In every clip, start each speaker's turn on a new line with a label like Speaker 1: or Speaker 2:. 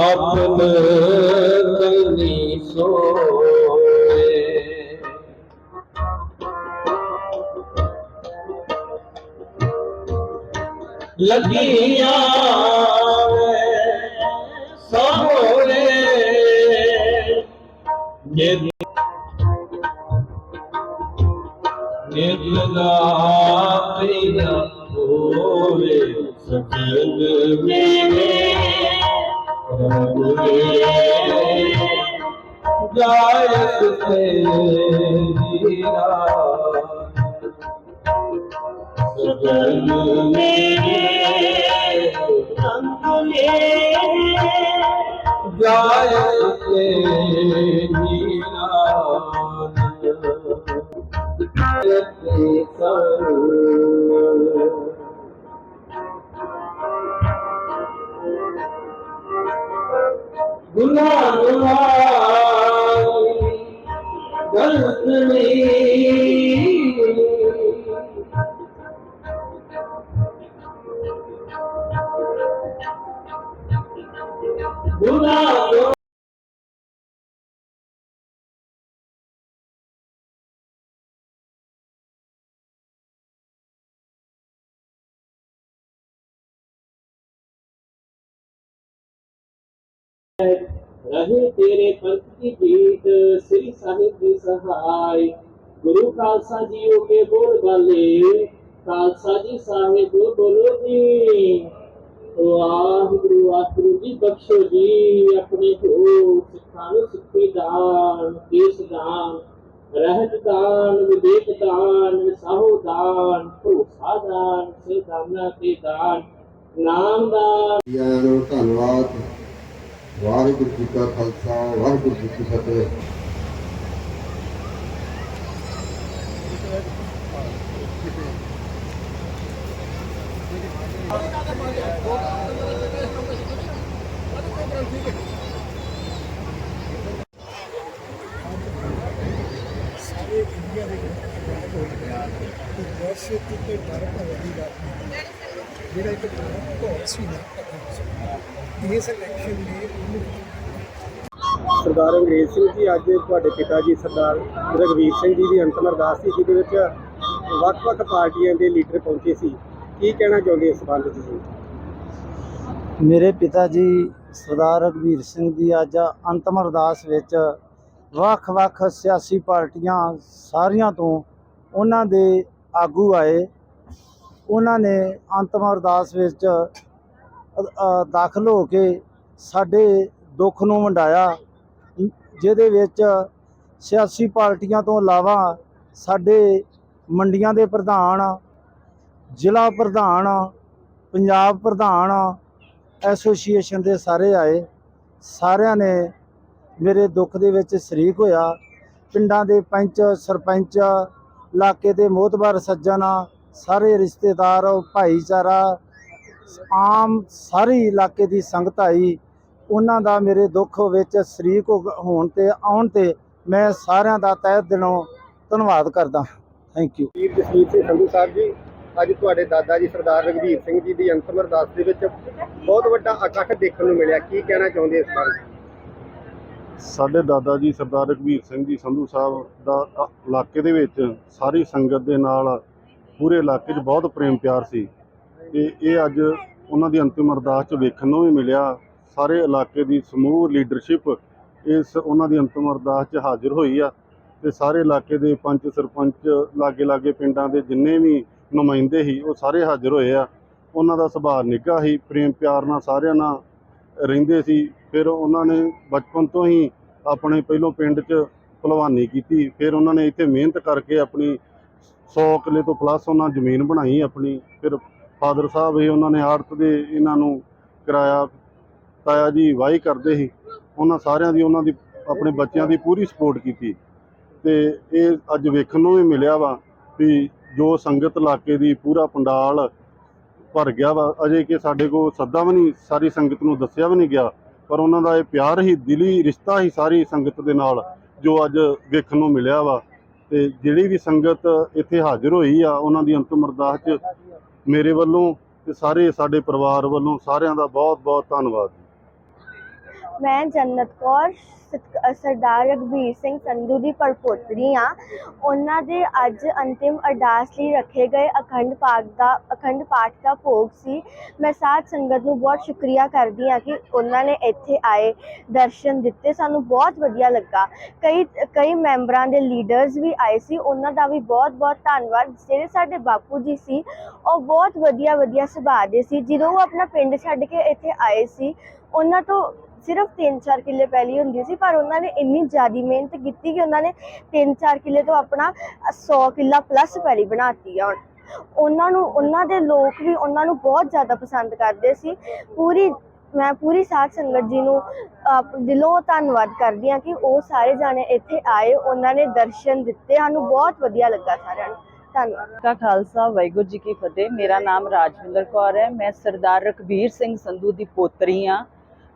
Speaker 1: ਆਪਨ ਕਨੀ ਸੋਏ। ਲੱਗੀਆਂ ਸੋਰੇ ਨਿਤ ਨਿਤ ਦਾ ਪਿਆ ਹੋਵੇ ਸਜਨ ਮੇਰੇ ਜਾਇਤ ਤੇ ਜੀਰਾ
Speaker 2: ਮੇਰੇ ਰੰਗ
Speaker 1: ਜਾਇਤ ਤੇ Don't me.
Speaker 3: ਰਹੇ ਤੇਰੇ ਪੰਥ ਕੀ ਜੀਤ ਸ੍ਰੀ ਸਾਹਿਬ ਦੀ ਸਹਾਈ। ਗੁਰੂ ਖਾਲਸਾ ਜੀਓ ਕੇ ਬੋਲ ਬਾਲੇ, ਖਾਲਸਾ ਜੀ ਸਾਹਿਬ ਬੋਲੋ ਜੀ। ਵਾਹਿਗੁਰੂ ਵਾਹਿਗੁਰੂ ਜੀ ਬਖਸ਼ੋ ਜੀ, ਆਪਣੇ ਹੋ ਸਿੱਖਾਂ ਨੂੰ ਸਿੱਖੀ ਦਾਨ ਕੇਸ ਦਾਨ, ਰਹਿਤ ਦਾਨ, ਵਿਵੇਕ ਦਾਨ ਵਿਸਾਹੋ ਦਾਨ, ਭਰੋਸਾ ਦਾਨ ਸਿਧਾਨਾ ਤੇ ਦਾਨ। ਨਾਮ ਦਾਨ।
Speaker 4: ਜੀਆਂ ਧੰਨਵਾਦ। ਵਾਹਿਗੁਰੂ ਜੀ ਕਾ ਖਾਲਸਾ ਵਾਹਿਗੁਰੂ ਜੀ ਕੀ ਫਤਿਹ।
Speaker 5: ਜਿਹੜਾ ਇੱਕ ਬਹੁਤ ਸੀ ਨਾ ਇਸ ਇਲੈਕਸ਼ਨ ਦੇ ਉਹਨੂੰ
Speaker 6: ਸਰਦਾਰ ਅੰਗਰੇਜ਼ ਸਿੰਘ ਜੀ ਅੱਜ ਤੁਹਾਡੇ ਪਿਤਾ ਜੀ ਸਰਦਾਰ ਰਘਵੀਰ ਸਿੰਘ ਜੀ ਦੀ ਅੰਤਮ ਅਰਦਾਸ ਸੀ ਜਿਹਦੇ ਵਿੱਚ ਵੱਖ-ਵੱਖ ਪਾਰਟੀਆਂ ਦੇ ਲੀਡਰ ਪਹੁੰਚੇ ਸੀ। ਕੀ ਕਹਿਣਾ ਚਾਹੁੰਦੇ ਇਸ ਸੰਬੰਧ ਵਿੱਚ ਤੁਸੀਂ
Speaker 7: ਮੇਰੇ ਪਿਤਾ ਜੀ ਸਰਦਾਰ ਰਘਵੀਰ ਸਿੰਘ ਦੀ ਅੱਜ ਅੰਤਮ ਅਰਦਾਸ ਵਿੱਚ ਵੱਖ-ਵੱਖ ਸਿਆਸੀ ਪਾਰਟੀਆਂ ਸਾਰੀਆਂ ਤੋਂ ਉਹਨਾਂ ਦੇ ਆਗੂ ਆਏ। ਉਹਨਾਂ ਨੇ ਅੰਤਮ ਅਰਦਾਸ ਵਿੱਚ ਦਾਖਲ ਹੋ ਕੇ ਸਾਡੇ ਦੁੱਖ ਨੂੰ ਵੰਡਾਇਆ। ਜਿਹਦੇ ਵਿੱਚ ਸਿਆਸੀ ਪਾਰਟੀਆਂ ਤੋਂ ਇਲਾਵਾ ਸਾਡੇ ਮੰਡੀਆਂ ਦੇ ਪ੍ਰਧਾਨ, ਜ਼ਿਲ੍ਹਾ ਪ੍ਰਧਾਨ, ਪੰਜਾਬ ਪ੍ਰਧਾਨ, ਐਸੋਸੀਏਸ਼ਨ ਦੇ ਸਾਰੇ ਆਏ। ਸਾਰਿਆਂ ਨੇ ਮੇਰੇ ਦੁੱਖ ਦੇ ਵਿੱਚ ਸ਼ਰੀਕ ਹੋਇਆ। ਪਿੰਡਾਂ ਦੇ ਪੰਚ, ਸਰਪੰਚ, ਇਲਾਕੇ ਦੇ ਮੋਹਤਬਰ ਸੱਜਣ, ਸਾਰੇ ਰਿਸ਼ਤੇਦਾਰ, ਭਾਈਚਾਰਾ ਆਮ ਸਾਰੀ ਇਲਾਕੇ ਦੀ ਸੰਗਤ ਆਈ। ਉਹਨਾਂ ਦਾ ਮੇਰੇ ਦੁੱਖ ਵਿੱਚ ਸ਼ਰੀਕ ਹੋਣ ਤੇ ਆਉਣ ਤੇ ਮੈਂ ਸਾਰਿਆਂ ਦਾ ਤਹਿ ਦਿਲੋਂ ਧੰਨਵਾਦ ਕਰਦਾ ਥੈਂਕ ਯੂ
Speaker 6: ਵੀਰ ਜਸਵੀਰ ਸਿੰਘ ਸੰਧੂ ਸਾਹਿਬ ਜੀ ਅੱਜ ਤੁਹਾਡੇ ਦਾਦਾ ਜੀ ਸਰਦਾਰ ਰਘਵੀਰ ਸਿੰਘ ਜੀ ਦੀ ਅੰਤਮ ਅਰਦਾਸ ਦੇ ਵਿੱਚ ਬਹੁਤ ਵੱਡਾ ਇਕੱਠ ਦੇਖਣ ਨੂੰ ਮਿਲਿਆ। ਕੀ ਕਹਿਣਾ ਚਾਹੁੰਦੇ ਇਸ ਬਾਰੇ?
Speaker 8: ਸਾਡੇ ਦਾਦਾ ਜੀ ਸਰਦਾਰ ਰਘਵੀਰ ਸਿੰਘ ਜੀ ਸੰਧੂ ਸਾਹਿਬ ਦਾ ਇਲਾਕੇ ਦੇ ਵਿੱਚ ਸਾਰੀ ਸੰਗਤ ਦੇ ਨਾਲ ਪੂਰੇ ਇਲਾਕੇ 'ਚ ਬਹੁਤ ਪ੍ਰੇਮ ਪਿਆਰ ਸੀ। ਤੇ ਇਹ ਅੱਜ ਉਹਨਾਂ ਦੀ ਅੰਤਿਮ ਅਰਦਾਸ 'ਚ ਵੇਖਣ ਨੂੰ ਵੀ ਮਿਲਿਆ। ਸਾਰੇ ਇਲਾਕੇ ਦੀ ਸਮੂਹ ਲੀਡਰਸ਼ਿਪ ਇਸ ਉਹਨਾਂ ਦੀ ਅੰਤਿਮ ਅਰਦਾਸ 'ਚ ਹਾਜ਼ਰ ਹੋਈ ਆ ਤੇ ਸਾਰੇ ਇਲਾਕੇ ਦੇ ਪੰਚ ਸਰਪੰਚ, ਲਾਗੇ ਲਾਗੇ ਪਿੰਡਾਂ ਦੇ ਜਿੰਨੇ ਵੀ ਨੁਮਾਇੰਦੇ ਸੀ, ਉਹ ਸਾਰੇ ਹਾਜ਼ਰ ਹੋਏ ਆ। ਉਹਨਾਂ ਦਾ ਸੁਭਾਅ ਨਿੱਘਾ ਸੀ, ਪ੍ਰੇਮ ਪਿਆਰ ਨਾਲ ਸਾਰਿਆਂ ਨਾਲ ਰਹਿੰਦੇ ਸੀ। ਫਿਰ ਉਹਨਾਂ ਨੇ ਬਚਪਨ ਤੋਂ ਹੀ ਆਪਣੇ ਪਹਿਲੋਂ ਪਿੰਡ 'ਚ ਭਲਵਾਨੀ ਕੀਤੀ। ਫਿਰ ਉਹਨਾਂ ਨੇ ਇੱਥੇ ਮਿਹਨਤ ਕਰਕੇ ਆਪਣੀ 100 ਕਿੱਲੇ ਤੋਂ ਪਲੱਸ ਉਹਨਾਂ ਜ਼ਮੀਨ ਬਣਾਈ ਆਪਣੀ। ਫਿਰ ਫਾਦਰ ਸਾਹਿਬ ਹੀ ਉਹਨਾਂ ਨੇ ਆੜਤ ਦੇ ਇਹਨਾਂ ਨੂੰ ਕਿਰਾਇਆ ਤਾਇਆ ਜੀ ਵਾਹੀ ਕਰਦੇ ਸੀ। ਉਹਨਾਂ ਸਾਰਿਆਂ ਦੀ ਉਹਨਾਂ ਦੀ ਆਪਣੇ ਬੱਚਿਆਂ ਦੀ ਪੂਰੀ ਸਪੋਰਟ ਕੀਤੀ। ਤੇ ਇਹ ਅੱਜ ਵੇਖਣ ਨੂੰ ਵੀ ਮਿਲਿਆ ਵਾ ਵੀ ਜੋ ਸੰਗਤ ਇਲਾਕੇ ਦੀ ਪੂਰਾ ਪੰਡਾਲ ਭਰ ਗਿਆ ਵਾ, ਅਜੇ ਕਿ ਸਾਡੇ ਕੋਲ ਸੱਦਾ ਵੀ ਨਹੀਂ, ਸਾਰੀ ਸੰਗਤ ਨੂੰ ਦੱਸਿਆ ਵੀ ਨਹੀਂ ਗਿਆ, ਪਰ ਉਹਨਾਂ ਦਾ ਇਹ ਪਿਆਰ ਹੀ, ਦਿਲੀ ਰਿਸ਼ਤਾ ਹੀ ਸਾਰੀ ਸੰਗਤ ਦੇ ਨਾਲ ਜੋ ਅੱਜ ਵੇਖਣ ਨੂੰ ਮਿਲਿਆ ਵਾ। ਤੇ ਜਿਹੜੀ ਵੀ ਸੰਗਤ ਇੱਥੇ ਹਾਜ਼ਰ ਹੋਈ ਆ, ਉਹਨਾਂ ਦੀ ਅੰਤਮ ਅਰਦਾਸ 'ਚ ਮੇਰੇ ਵੱਲੋਂ ਤੇ ਸਾਰੇ ਸਾਡੇ ਪਰਿਵਾਰ ਵੱਲੋਂ ਸਾਰਿਆਂ ਦਾ ਬਹੁਤ ਬਹੁਤ ਧੰਨਵਾਦ
Speaker 9: ਮੈਂ ਜੰਨਤ ਕੌਰ ਸਤ- ਸਰਦਾਰ ਰਘਬੀਰ ਸਿੰਘ ਸੰਧੂ ਦੀ ਪੜਪੋਤਰੀ ਆ ਉਹਨਾਂ ਦੇ ਅੱਜ ਅੰਤਿਮ ਅਰਦਾਸ ਲਈ ਰੱਖੇ ਗਏ ਅਖੰਡ ਪਾਠ ਦਾ, ਅਖੰਡ ਪਾਠ ਦਾ ਭੋਗ ਸੀ। ਮੈਂ ਸਾਧ ਸੰਗਤ ਨੂੰ ਬਹੁਤ ਸ਼ੁਕਰੀਆ ਕਰਦੀ ਆ ਕਿ ਉਹਨਾਂ ਨੇ ਇੱਥੇ ਆਏ, ਦਰਸ਼ਨ ਦਿੱਤੇ। ਸਾਨੂੰ ਬਹੁਤ ਵਧੀਆ ਲੱਗਾ। ਕਈ ਕਈ ਮੈਂਬਰਾਂ ਦੇ ਲੀਡਰਸ ਵੀ ਆਏ ਸੀ। ਉਹਨਾਂ ਦਾ ਵੀ ਬਹੁਤ ਬਹੁਤ ਧੰਨਵਾਦ। ਜਿਹੜੇ ਸਾਡੇ ਬਾਪੂ ਜੀ ਸੀ, ਉਹ ਬਹੁਤ ਵਧੀਆ ਵਧੀਆ ਸੁਭਾਅ ਦੇ ਸੀ। ਜਦੋਂ ਉਹ ਆਪਣਾ ਪਿੰਡ ਛੱਡ ਕੇ ਇੱਥੇ ਆਏ ਸੀ, ਉਹਨਾਂ ਤੋਂ ਸਿਰਫ 3-4 ਕਿੱਲੇ ਪਹਿਲੀ ਹੁੰਦੀ ਸੀ ਪਰ ਉਹਨਾਂ ਨੇ ਇੰਨੀ ਜ਼ਿਆਦੀ ਮਿਹਨਤ ਕੀਤੀ ਕਿ ਉਹਨਾਂ ਨੇ 3-4 ਕਿੱਲੇ ਤੋਂ ਆਪਣਾ 100 ਕਿੱਲਾ ਪਲੱਸ ਪਹਿਲੀ ਬਣਾਤੀ ਆ ਹੁਣ। ਉਹਨਾਂ ਨੂੰ ਉਹਨਾਂ ਦੇ ਲੋਕ ਵੀ ਉਹਨਾਂ ਨੂੰ ਬਹੁਤ ਜ਼ਿਆਦਾ ਪਸੰਦ ਕਰਦੇ ਸੀ। ਪੂਰੀ ਮੈਂ ਪੂਰੀ ਸਾਧ ਸੰਗਤ ਜੀ ਨੂੰ ਅਹ, ਦਿਲੋਂ ਧੰਨਵਾਦ ਕਰਦੀ ਹਾਂ ਕਿ ਉਹ ਸਾਰੇ ਜਾਣੇ ਇੱਥੇ ਆਏ ਉਹਨਾਂ ਨੇ ਦਰਸ਼ਨ ਦਿੱਤੇ ਸਾਨੂੰ ਬਹੁਤ ਵਧੀਆ ਲੱਗਾ ਸਾਰਿਆਂ ਨੂੰ। ਧੰਨਵਾਦ।
Speaker 10: ਕਾ ਖਾਲਸਾ ਵਾਹਿਗੁਰੂ ਜੀ ਕੀ ਫਤਿਹ। ਮੇਰਾ ਨਾਮ ਰਾਜਵਿੰਦਰ ਕੌਰ ਹੈ। ਮੈਂ ਸਰਦਾਰ ਰਕਬੀਰ ਸਿੰਘ ਸੰਧੂ ਦੀ ਪੋਤਰੀ ਹਾਂ।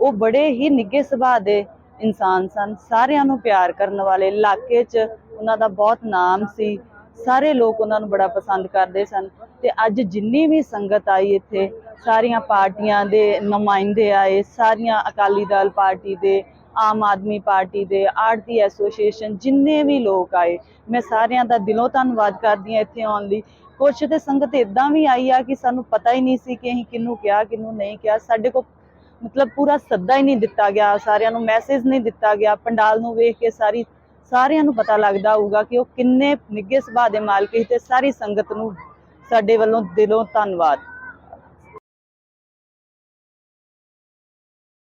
Speaker 10: ਉਹ ਬੜੇ ਹੀ ਨਿੱਘੇ ਸੁਭਾਅ ਦੇ ਇਨਸਾਨ ਸਨ। ਸਾਰਿਆਂ ਨੂੰ ਪਿਆਰ ਕਰਨ ਵਾਲੇ ਇਲਾਕੇ 'ਚ ਉਹਨਾਂ ਦਾ ਬਹੁਤ ਨਾਮ ਸੀ। ਸਾਰੇ ਲੋਕ ਉਹਨਾਂ ਨੂੰ ਬੜਾ ਪਸੰਦ ਕਰਦੇ ਸਨ ਤੇ ਅੱਜ ਜਿੰਨੀ ਵੀ ਸੰਗਤ ਆਈ ਇੱਥੇ, ਸਾਰੀਆਂ ਪਾਰਟੀਆਂ ਦੇ ਨੁਮਾਇੰਦੇ ਆਏ, ਸਾਰੀਆਂ ਅਕਾਲੀ ਦਲ ਪਾਰਟੀ ਦੇ, ਆਮ ਆਦਮੀ ਪਾਰਟੀ ਦੇ ਆੜਤੀ ਐਸੋਸੀਏਸ਼ਨ ਜਿੰਨੇ ਵੀ ਲੋਕ ਆਏ, ਮੈਂ ਸਾਰਿਆਂ ਦਾ ਦਿਲੋਂ ਧੰਨਵਾਦ ਕਰਦੀ ਹਾਂ ਇੱਥੇ ਆਉਣ ਲਈ। ਕੁਛ ਤੇ ਸੰਗਤ ਇਦਾਂ ਵੀ ਆਈ ਆ ਕਿ ਸਾਨੂੰ ਪਤਾ ਹੀ ਨਹੀਂ ਸੀ ਕਿ ਅਸੀਂ ਕਿਹਨੂੰ ਕਿਹਾ, ਕਿਹਨੂੰ ਨਹੀਂ ਕਿਹਾ। ਸਾਡੇ ਕੋਲ ਮਤਲਬ ਪੂਰਾ ਸੱਦਾ ਹੀ ਨਹੀਂ ਦਿੱਤਾ ਗਿਆ, ਸਾਰਿਆਂ ਨੂੰ ਮੈਸੇਜ ਨਹੀਂ ਦਿੱਤਾ ਗਿਆ, ਪੰਡਾਲ ਨੂੰ ਵੇਖ ਕੇ ਸਾਰੀ, ਸਾਰਿਆਂ ਨੂੰ ਪਤਾ ਲੱਗਦਾ ਹੋਊਗਾ ਕਿ ਉਹ ਕਿੰਨੇ ਨਿੱਘੇ ਸੁਭਾਅ ਦੇ ਮਾਲਕ ਸੀ ਤੇ ਸਾਰੀ ਸੰਗਤ ਨੂੰ ਸਾਡੇ ਵੱਲੋਂ ਦਿਲੋਂ ਧੰਨਵਾਦ।